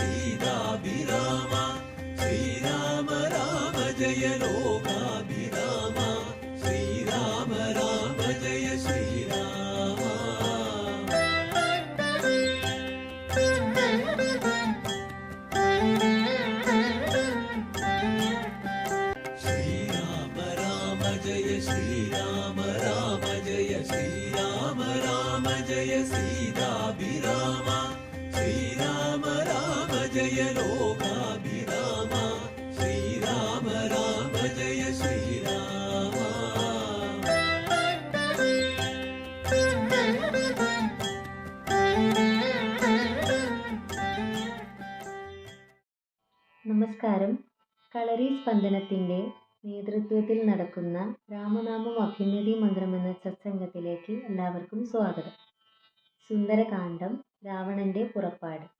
ജയ സീതാഭിരാമ ശ്രീരാമ രാമ ജയ ലോകാഭിരാമ. ശ്രീരാമ രാമ ജയ ശ്രീരാമ. നമസ്കാരം. കളരി സ്പന്ദനത്തിന്റെ നേതൃത്വത്തിൽ നടക്കുന്ന രാമനാമം അഭ്യുന്നതി മന്ത്രം എന്ന സത്സംഗത്തിലേക്ക് എല്ലാവർക്കും സ്വാഗതം. സുന്ദരകാന്ഡം രാവണന്റെ പുറപ്പാട്.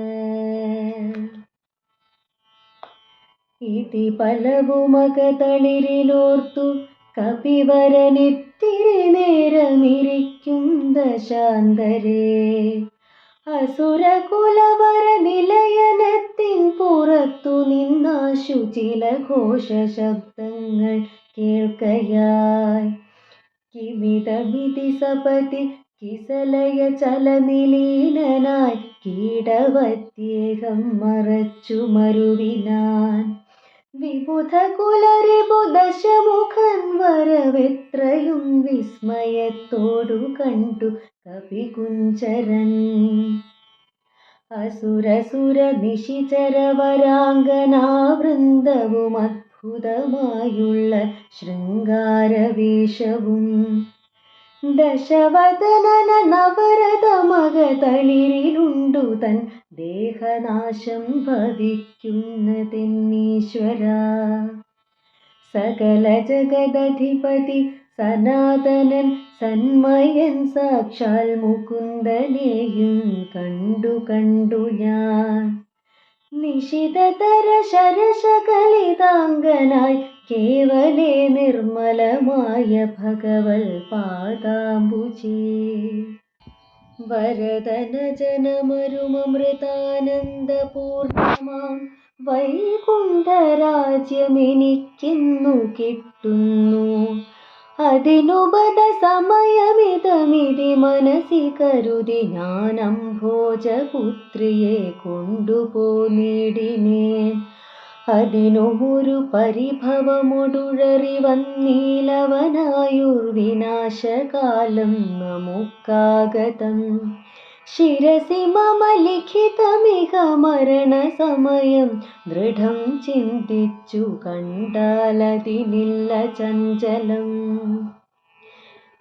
ഇതി പലവുമകതളിരിലോർത്തു കപിവരനിത്തിരി നേരമിരിക്കും ദശാന്തരേ. അസുരകുലവര നിലയനത്തിൻ പുറത്തു നിന്നാശു ചില ഘോഷ ശബ്ദങ്ങൾ കേൾക്കയായി. കിമിതമിതി സപതി കിസലയ ചലനിലീനനായി കീടവത്യേകം മറച്ചു മരുവിനാൻ. വിബുധ കുലരിബു ദശമുഖൻ വരവെത്രയും വിസ്മയത്തോടു കണ്ടു കവികുഞ്ചരൻ അസുരസുര നിശിചര അത്ഭുതമായുള്ള ശൃംഗാരവേഷവും ദശവദനന നവരത മകതളിരിലുണ്ടു തൻ ദേഹനാശം ഭവിക്കുന്നതെന്നീശ്വര. സകല ജഗദധിപതി സനാതനൻ സന്മയൻ സാക്ഷാൽ മുകുന്ദനെയും കണ്ടു കണ്ടു ഞാൻ. നിശിതതര ശരശകലിതാംഗനായി കേവലേ നിർമ്മലമായ ഭഗവൽ പാദാംബുജേ. വരദന ജനമരുമൃതാനന്ദപൂർണമാം വൈകുണ്ഠരാജ്യമെനിക്കിന്നു കിട്ടുന്നു. അതിനുപത സമയമിതമിതി മനസ്സി കരുതി ഞാനം ഭോജപുത്രിയെ കൊണ്ടുപോന്നിടിനേൻ അതിനുമൊരു പരിഭവമൊടുഴറി വന്നീലവനായുർവിനാശകാലം നമുക്കാഗതം ശിരസി മമ ലിഖിതമിക മരണസമയം ദൃഢം ചിന്തിച്ചു കണ്ടാലതിനില്ല ചഞ്ചലം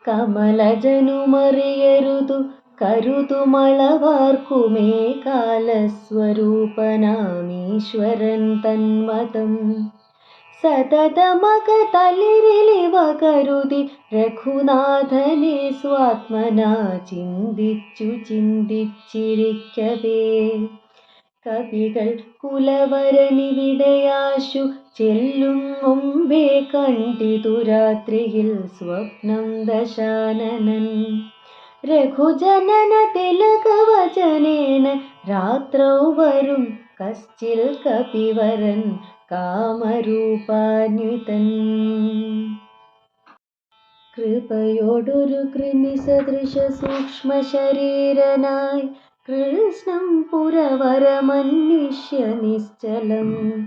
കമലജനുമറിയരുതു കരുതുമളവാർക്കുമേ കാലസ്വരൂപനാമീശ്വരൻ തന്മതം. സതതമക തളിരിലിവ കരുതി രഘുനാഥനെ സ്വാത്മനാ ചിന്തിച്ചു ചിന്തിച്ചിരിക്കവേ. കവികൾ കുലവരനിവിടയാശു ചെല്ലും മുമ്പേ കണ്ടിതു രാത്രിയിൽ സ്വപ്നം ദശാനനൻ. രഘുജനന തിലകവചനേന രാത്രൗ വരും കശ്ചിൽ കപിവരൻ കാമരൂപാന്വിതൻ. കൃപയോടൊരു കൃമി സദൃശ സൂക്ഷ്മ ശരീരനായി കൃഷ്ണം പുരവരമന്വിഷ്യ നിശ്ചലം.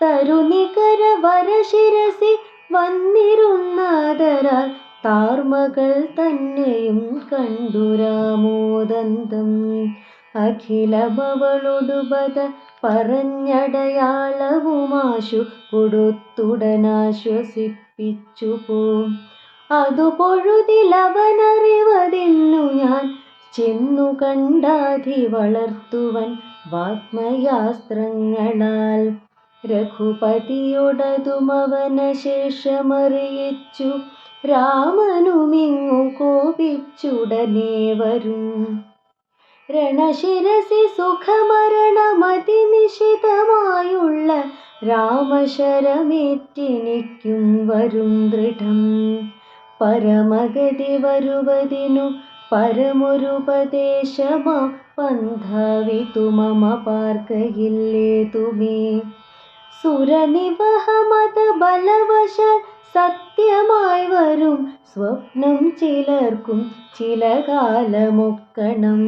തരുനികര വരശിരസി വന്നിരുന്നാദരാൽ താർമകൾ തന്നെയും കണ്ടു രാമോദന്തം. അഖിലമവളൊടുപത പറഞ്ഞടയാളവുമാശു കൊടുത്തുടനാശ്വസിപ്പിച്ചു പോ അതു പൊഴുതിലവനറിവതിന്നു ഞാൻ ചെന്നു കണ്ടാധി വളർത്തുവൻ വാഗ്മയാസ്ത്രങ്ങളാൽ. രഘുപതിയൊടതുമവന ശേഷമറിയിച്ചു രാമനുമിങ്ങു കോപിച്ചുടനെ വരും. രണശിരസി സുഖമരണമതി സുഖമരണമതിനിശിതമായുള്ള രാമശരമേറ്റിനിക്കും വരും ദൃഢം. പരമഗതി വരുവതിനു പരമൊരുപദേശമാ പന്ഥാവിതു മമ പാർക്കയില്ലേതുമേ. സുരനിവഹമത ബലവശാൽ സത്യമായി വരും. സ്വപ്നം ചിലർക്കും ചില കാലമൊക്കണം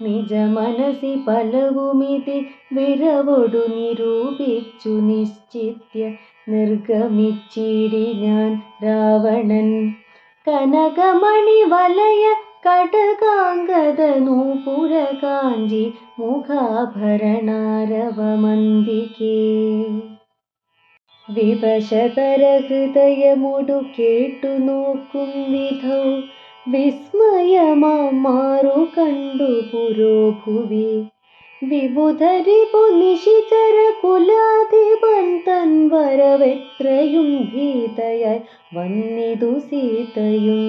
നിജ മനസി പലവുമിതി വിരവൊടു നിരൂപിച്ചു നിശ്ചിത്യ നിർഗമിച്ചിടി ഞാൻ രാവണൻ. കനകമണി വലയ കടകാംഗത നൂപുര കാഞ്ചി മുഖാഭരണാരവമന്തികേ വിവശതര ഹൃദയമുടു കേട്ടു നോക്കും വിധൗ വിസ്മയമാം മാറു കണ്ടു പുരോഭുവി വിബുധരിപു നിശിചര കുലാധിപൻ തൻ വരവെത്രയും ഭീതയായി വന്നിതു സീതയും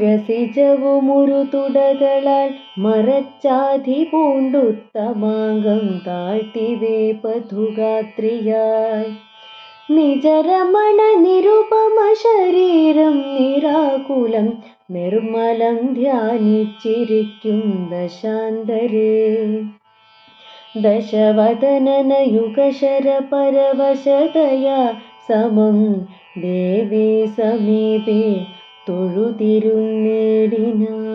ഉരസിജവുമുരു തുടകളാൽ മറച്ചാധി പൂണ്ടുത്തമാങ്കം താഴ്ത്തി വേപധുഗാത്രിയായി നിജരമണ നിരുപമ ശരീരം നിരാകുലം നിർമ്മലം ധ്യാനിച്ചിരിക്കും ദശാന്തരേ ദശവദനനയുഗശര പരവശതയാ സമം ദേവേ സമീപേ തൊഴുതിരുന്നേടിനാൻ